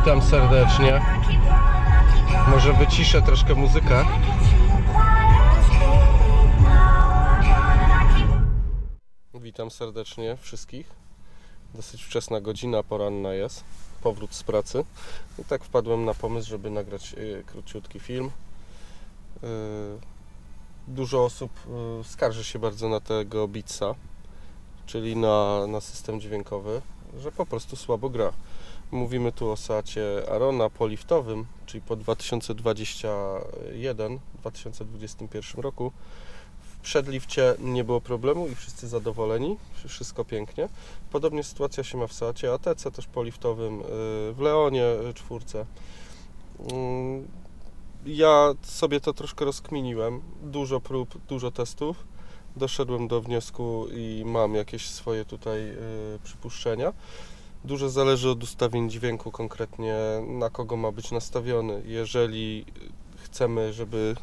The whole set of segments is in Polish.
Witam serdecznie. Może wyciszę troszkę muzykę. Witam serdecznie wszystkich. Dosyć wczesna godzina, poranna jest. Powrót z pracy. I tak wpadłem na pomysł, żeby nagrać y, króciutki film. Y, Dużo osób y, skarży się bardzo na tego Beatsa, czyli na, na system dźwiękowy, że po prostu słabo gra. Mówimy tu o Seacie Arona po liftowym, czyli po 2021-2021 roku. W przedlifcie nie było problemu i wszyscy zadowoleni, wszystko pięknie. Podobnie sytuacja się ma w Seacie ATC, też po liftowym, y, w Leonie y, czwórce. Mm, Ja sobie to troszkę rozkminiłem, dużo prób, dużo testów. Doszedłem do wniosku i mam jakieś swoje tutaj y, przypuszczenia. Dużo zależy od ustawień dźwięku, konkretnie na kogo ma być nastawiony. Jeżeli chcemy, żeby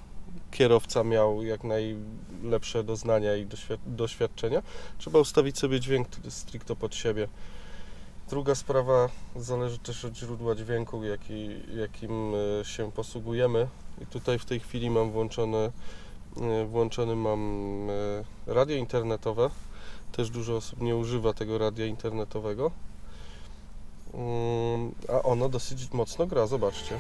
kierowca miał jak najlepsze doznania i doświad- doświadczenia, trzeba ustawić sobie dźwięk stricte pod siebie. Druga sprawa zależy też od źródła dźwięku, jaki, jakim e, się posługujemy. I tutaj w tej chwili mam włączone, e, włączony mam e, radio internetowe. Też dużo osób nie używa tego radia internetowego. Mm, A ono dosyć mocno gra, zobaczcie.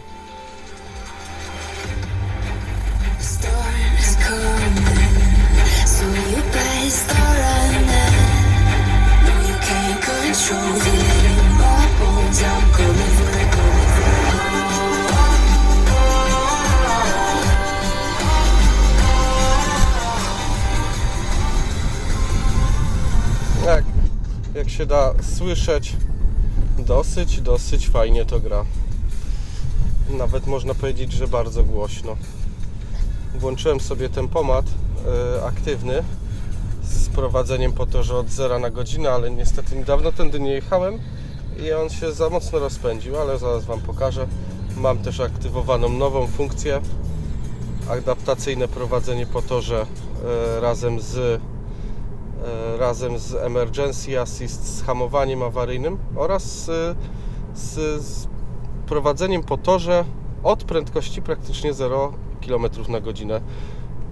No. Jak, jak się da słyszeć, dosyć, dosyć fajnie to gra. Nawet można powiedzieć, że bardzo głośno. Włączyłem sobie tempomat e, aktywny z prowadzeniem po to, że od zera na godzinę, ale niestety niedawno tędy nie jechałem i on się za mocno rozpędził, ale zaraz Wam pokażę. Mam też aktywowaną nową funkcję adaptacyjne prowadzenie po torze e, razem z razem z Emergency Assist z hamowaniem awaryjnym oraz z, z, z prowadzeniem po torze od prędkości praktycznie 0 km na godzinę.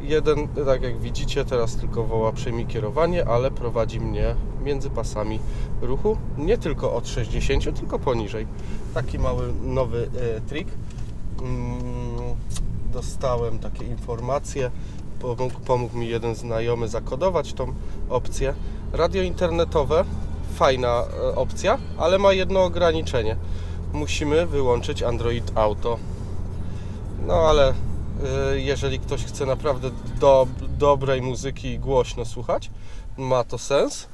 Jeden, tak jak widzicie, teraz tylko woła przejmij kierowanie, ale prowadzi mnie między pasami ruchu, nie tylko od 60, tylko poniżej. Taki mały nowy e, trik. Mm, dostałem takie informacje. Pomógł, pomógł mi jeden znajomy zakodować tą opcję. Radio internetowe, fajna e, opcja, ale ma jedno ograniczenie. Musimy wyłączyć Android Auto. No ale y, jeżeli ktoś chce naprawdę do, dobrej muzyki głośno słuchać, ma to sens.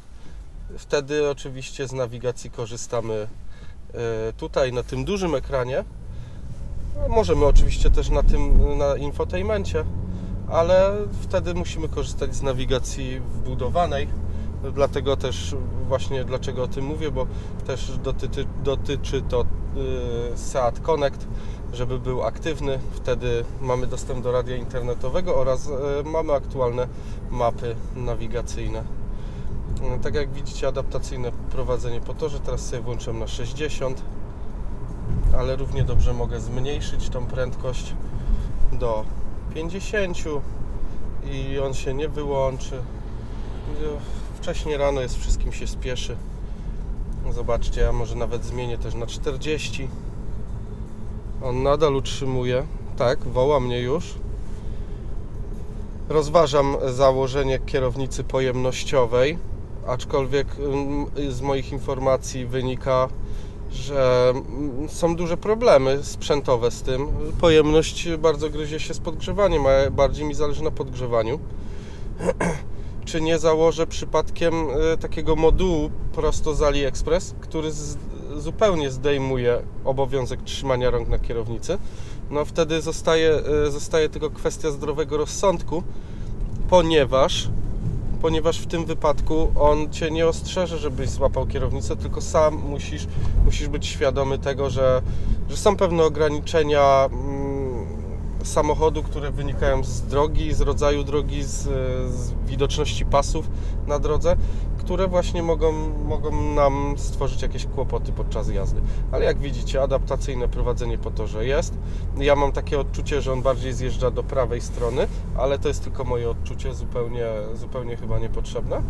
Wtedy oczywiście z nawigacji korzystamy y, tutaj na tym dużym ekranie. Możemy oczywiście też na tym na infotainmencie, ale wtedy musimy korzystać z nawigacji wbudowanej. Dlatego też właśnie dlaczego o tym mówię, bo też dotyczy, dotyczy to y, Seat Connect, żeby był aktywny. Wtedy mamy dostęp do radia internetowego oraz y, mamy aktualne mapy nawigacyjne. Y, Tak jak widzicie, adaptacyjne prowadzenie po torze. Teraz sobie włączyłem na 60, ale równie dobrze mogę zmniejszyć tą prędkość do 50 i on się nie wyłączy. Wcześniej rano jest, wszystkim się spieszy. Zobaczcie, ja może nawet zmienię też na 40. On nadal utrzymuje. Tak, woła mnie już. Rozważam założenie kierownicy pojemnościowej, aczkolwiek mm, z moich informacji wynika, że mm, są duże problemy sprzętowe z tym. Pojemność bardzo gryzie się z podgrzewaniem, a bardziej mi zależy na podgrzewaniu. Czy nie założę przypadkiem e, takiego modułu prosto z AliExpress, który z, zupełnie zdejmuje obowiązek trzymania rąk na kierownicy? No wtedy zostaje, e, zostaje tylko kwestia zdrowego rozsądku, ponieważ ponieważ w tym wypadku on cię nie ostrzeże, żebyś złapał kierownicę, tylko sam musisz, musisz być świadomy tego, że, że są pewne ograniczenia mm, samochodu, które wynikają z drogi, z rodzaju drogi, z, z widoczności pasów na drodze, które właśnie mogą, mogą nam stworzyć jakieś kłopoty podczas jazdy. Ale jak widzicie, adaptacyjne prowadzenie po torze jest. Ja mam takie odczucie, że on bardziej zjeżdża do prawej strony, ale to jest tylko moje odczucie, zupełnie, zupełnie chyba niepotrzebne.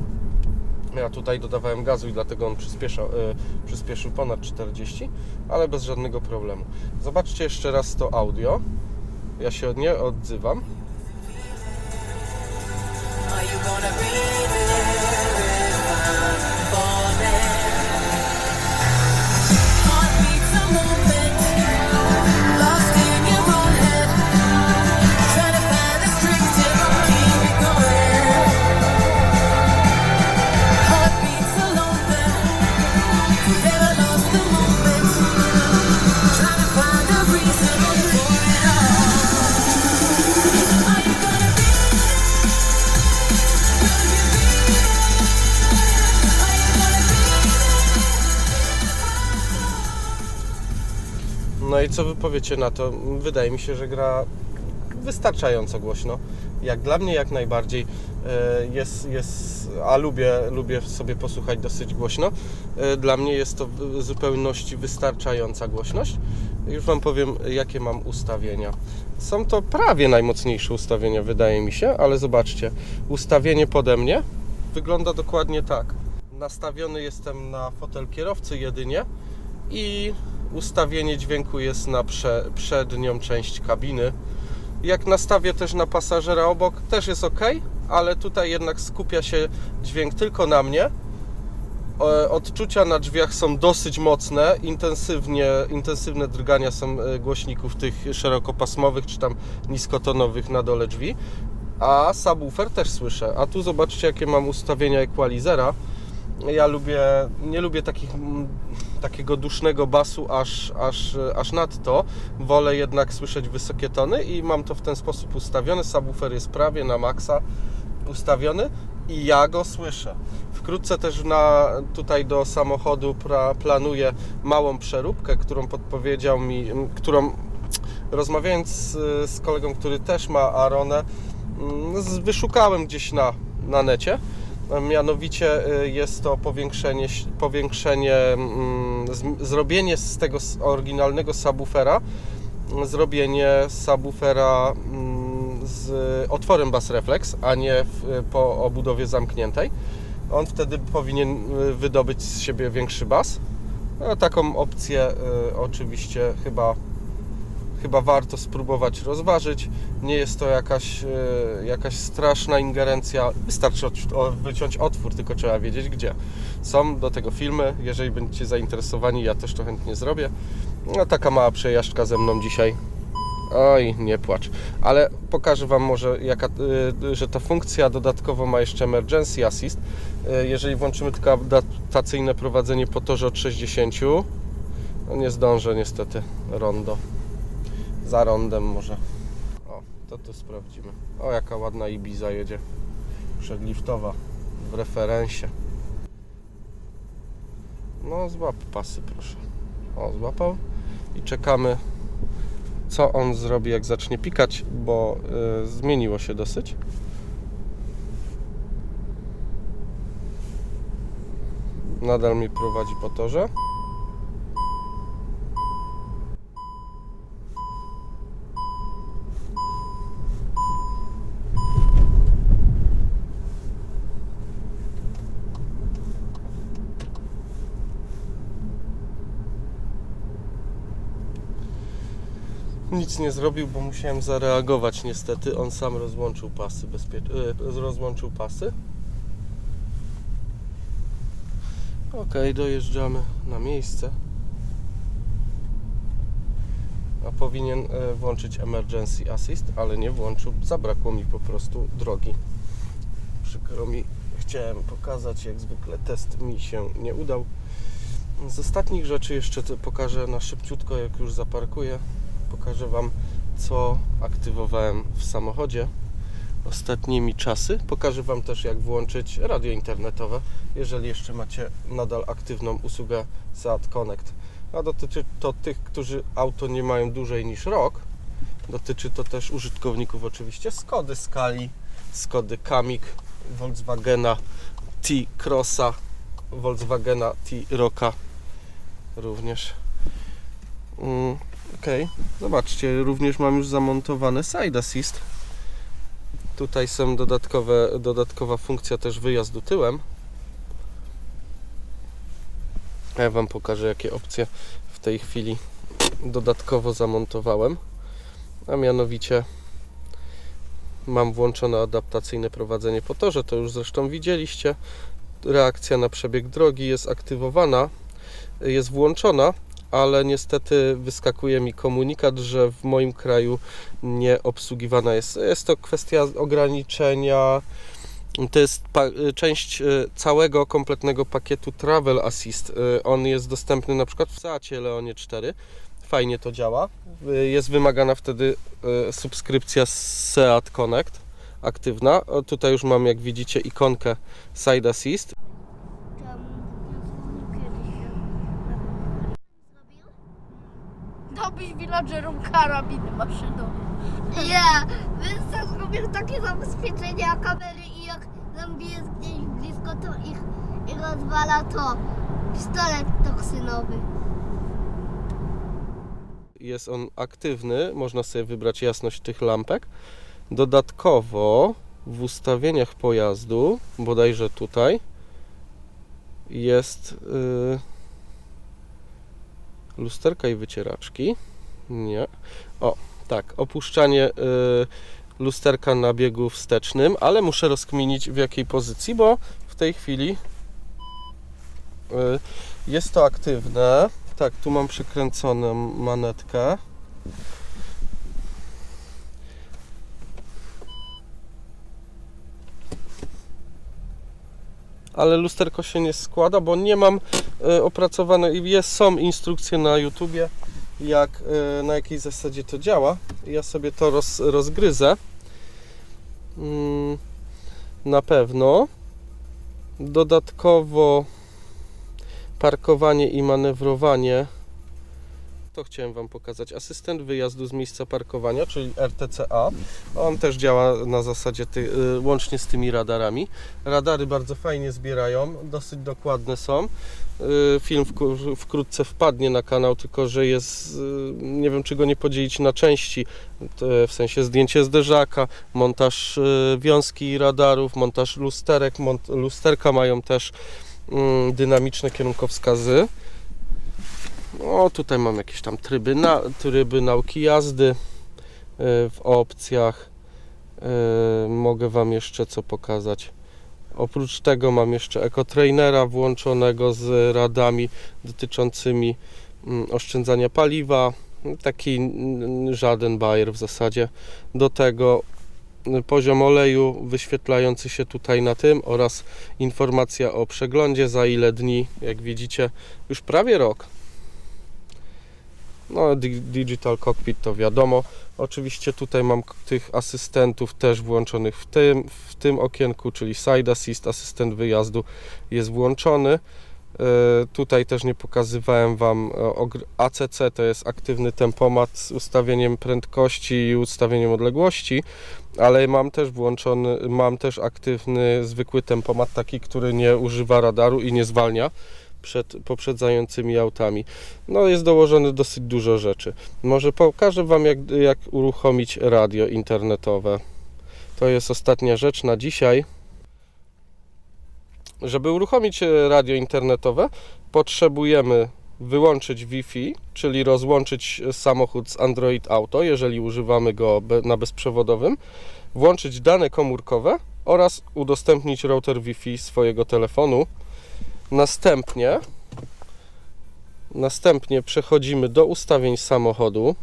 Ja tutaj dodawałem gazu i dlatego on przyspieszał, y, przyspieszył ponad 40, ale bez żadnego problemu. Zobaczcie jeszcze raz to audio. Ja się nie odzywam. No i co wy powiecie na to? Wydaje mi się, że gra wystarczająco głośno. Jak dla mnie jak najbardziej e, jest, jest a lubię, lubię sobie posłuchać dosyć głośno. E, Dla mnie jest to w zupełności wystarczająca głośność. Już Wam powiem, jakie mam ustawienia. Są to prawie najmocniejsze ustawienia, wydaje mi się, ale zobaczcie, ustawienie pode mnie wygląda dokładnie tak. Nastawiony jestem na fotel kierowcy jedynie i ustawienie dźwięku jest na prze, przednią część kabiny. Jak nastawię też na pasażera obok, też jest ok, ale tutaj jednak skupia się dźwięk tylko na mnie. Odczucia na drzwiach są dosyć mocne, intensywnie, intensywne drgania są e, głośników tych szerokopasmowych czy tam niskotonowych na dole drzwi. A subwoofer też słyszę. A tu zobaczcie jakie mam ustawienia equalizera. Ja lubię, nie lubię takich, takiego dusznego basu aż, aż, aż nadto. Wolę jednak słyszeć wysokie tony i mam to w ten sposób ustawione. Subwoofer jest prawie na maksa ustawiony i ja go słyszę. Wkrótce też na, tutaj do samochodu pra, planuję małą przeróbkę, którą podpowiedział mi, którą rozmawiając z, z kolegą, który też ma Aronę, wyszukałem gdzieś na, na necie. Mianowicie y, jest to powiększenie, powiększenie mm, zrobienie z tego oryginalnego subwoofera, mm, zrobienie subwoofera mm, z otworem bass reflex, a nie po obudowie zamkniętej. On wtedy powinien y, wydobyć z siebie większy bas. No, taką opcję y, oczywiście chyba chyba warto spróbować rozważyć. Nie jest to jakaś, e, jakaś straszna ingerencja. Wystarczy wyciąć otwór, tylko trzeba wiedzieć gdzie. Są do tego filmy. Jeżeli będziecie zainteresowani, ja też to chętnie zrobię. No taka mała przejażdżka ze mną dzisiaj. Oj, nie płacz. Ale pokażę Wam może, jaka, y, że ta funkcja dodatkowo ma jeszcze Emergency Assist. Y, Jeżeli włączymy tylko adaptacyjne prowadzenie po torze od 60, no nie zdążę niestety rondo za rondem może. O, to tu sprawdzimy. O, jaka ładna Ibiza jedzie. Przedliftowa w referensie. No, złap pasy, proszę. O, złapał. I czekamy, co on zrobi, jak zacznie pikać, bo y, zmieniło się dosyć. Nadal mi prowadzi po torze. Nic nie zrobił, bo musiałem zareagować niestety. On sam rozłączył pasy bezpie... y, rozłączył pasy. Ok, dojeżdżamy na miejsce. A powinien e, włączyć emergency assist, ale nie włączył. Zabrakło mi po prostu drogi. Przykro mi, chciałem pokazać, jak zwykle test mi się nie udał. Z ostatnich rzeczy jeszcze pokażę na szybciutko, jak już zaparkuję. Pokażę Wam, co aktywowałem w samochodzie ostatnimi czasy. Pokażę Wam też, jak włączyć radio internetowe, jeżeli jeszcze macie nadal aktywną usługę Seat Connect. A dotyczy to tych, którzy auto nie mają dłużej niż rok, Dotyczy to też użytkowników oczywiście Skody Skali, Skody Kamik, Volkswagena T-Crossa, Volkswagena T-Rocka również. Mm, Okej, zobaczcie, również mam już zamontowane side assist. Tutaj są dodatkowe, dodatkowa funkcja też wyjazdu tyłem. Ja Wam pokażę, jakie opcje w tej chwili dodatkowo zamontowałem. A mianowicie mam włączone adaptacyjne prowadzenie po torze, to już zresztą widzieliście. Reakcja na przebieg drogi jest aktywowana, jest włączona, ale niestety wyskakuje mi komunikat, że w moim kraju nie obsługiwana jest. Jest to kwestia ograniczenia. To jest pa- część y, całego kompletnego pakietu Travel Assist. Y, On jest dostępny na przykład w Seacie Leonie 4. Fajnie to działa. Y, Jest wymagana wtedy y, subskrypcja Seat Connect aktywna. Tutaj już mam, jak widzicie, ikonkę Side Assist. Dałbyś villagerom karabiny maszynowe. Nie, więc też zrobię takie zabezpieczenia kamery i jak zombie jest gdzieś blisko, to ich, ich rozwala to pistolet toksynowy. jest on aktywny, można sobie wybrać jasność tych lampek. Dodatkowo w ustawieniach pojazdu, bodajże tutaj, jest yy, lusterka i wycieraczki. Nie. O, tak, opuszczanie yy, lusterka na biegu wstecznym, ale muszę rozkminić w jakiej pozycji, bo w tej chwili yy, jest to aktywne. Tak, tu mam przykręconą manetkę. Ale lusterko się nie składa, bo nie mam e, opracowane. Jest, są instrukcje na YouTubie, jak, e, na jakiej zasadzie to działa. Ja sobie to roz, rozgryzę. Mm, na pewno. Dodatkowo parkowanie i manewrowanie. To chciałem Wam pokazać. Asystent wyjazdu z miejsca parkowania, czyli RTCA. On też działa na zasadzie ty, y, łącznie z tymi radarami. Radary bardzo fajnie zbierają, dosyć dokładne są. Y, Film wkrótce wpadnie na kanał, tylko że jest, y, nie wiem czy go nie podzielić na części, w sensie zdjęcie zderzaka, montaż wiązki radarów, montaż lusterek, lusterka mają też mm, dynamiczne kierunkowskazy. O, tutaj mam jakieś tam tryby, na, tryby nauki jazdy y, w opcjach. Y, Mogę Wam jeszcze co pokazać. Oprócz tego mam jeszcze ekotrainera włączonego z radami dotyczącymi mm, oszczędzania paliwa. Taki żaden bajer w zasadzie. Do tego poziom oleju wyświetlający się tutaj na tym oraz informacja o przeglądzie za ile dni. Jak widzicie, już prawie rok. No, di- Digital Cockpit to wiadomo. Oczywiście tutaj mam tych asystentów też włączonych w tym, w tym okienku, czyli Side Assist, asystent wyjazdu jest włączony. E, Tutaj też nie pokazywałem Wam e, ACC, to jest aktywny tempomat z ustawieniem prędkości i ustawieniem odległości, ale mam też włączony, mam też aktywny zwykły tempomat, taki, który nie używa radaru i nie zwalnia przed poprzedzającymi autami. No jest dołożone dosyć dużo rzeczy. Może pokażę Wam jak, jak uruchomić radio internetowe. To jest ostatnia rzecz na dzisiaj. Żeby uruchomić e, radio internetowe, potrzebujemy wyłączyć Wi-Fi, czyli rozłączyć e, samochód z Android Auto, jeżeli używamy go na bezprzewodowym, włączyć dane komórkowe oraz udostępnić router Wi-Fi swojego telefonu. Następnie Następnie przechodzimy do ustawień samochodu.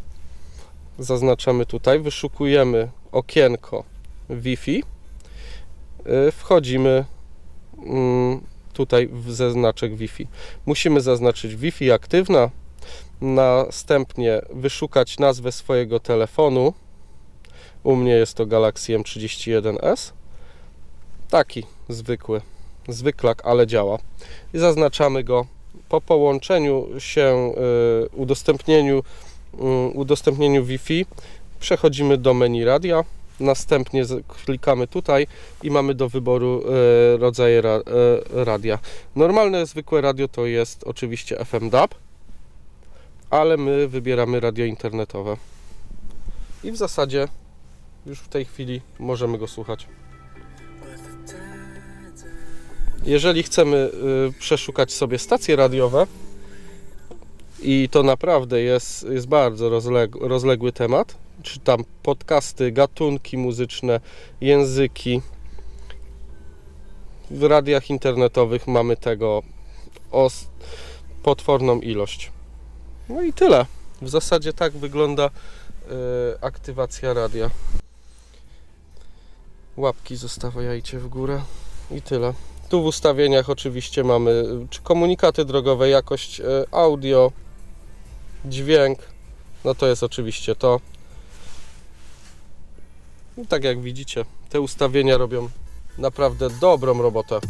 Zaznaczamy tutaj, wyszukujemy okienko Wi-Fi. Y, Wchodzimy mm, tutaj w zaznaczek Wi-Fi. Musimy zaznaczyć Wi-Fi aktywna. Następnie wyszukać nazwę swojego telefonu. U mnie jest to Galaxy M31s. Taki zwykły, zwyklak, ale działa. I zaznaczamy go po połączeniu się, y, udostępnieniu, y, udostępnieniu Wi-Fi Przechodzimy do menu radia. Następnie klikamy tutaj i mamy do wyboru e, rodzaje ra, radia. Normalne, zwykłe radio to jest oczywiście FM DAB, ale my wybieramy radio internetowe. I w zasadzie już w tej chwili możemy go słuchać. Jeżeli chcemy y, przeszukać sobie stacje radiowe, i to naprawdę jest, jest bardzo rozleg, rozległy temat, czy tam podcasty, gatunki muzyczne, języki. W radiach internetowych mamy tego potworną ilość. No i tyle. W zasadzie tak wygląda y, aktywacja radia. Łapki zostawiajcie w górę i tyle. Tu w ustawieniach oczywiście mamy czy komunikaty drogowe, jakość y, audio, dźwięk. No to jest oczywiście to. I tak jak widzicie, te ustawienia robią naprawdę dobrą robotę.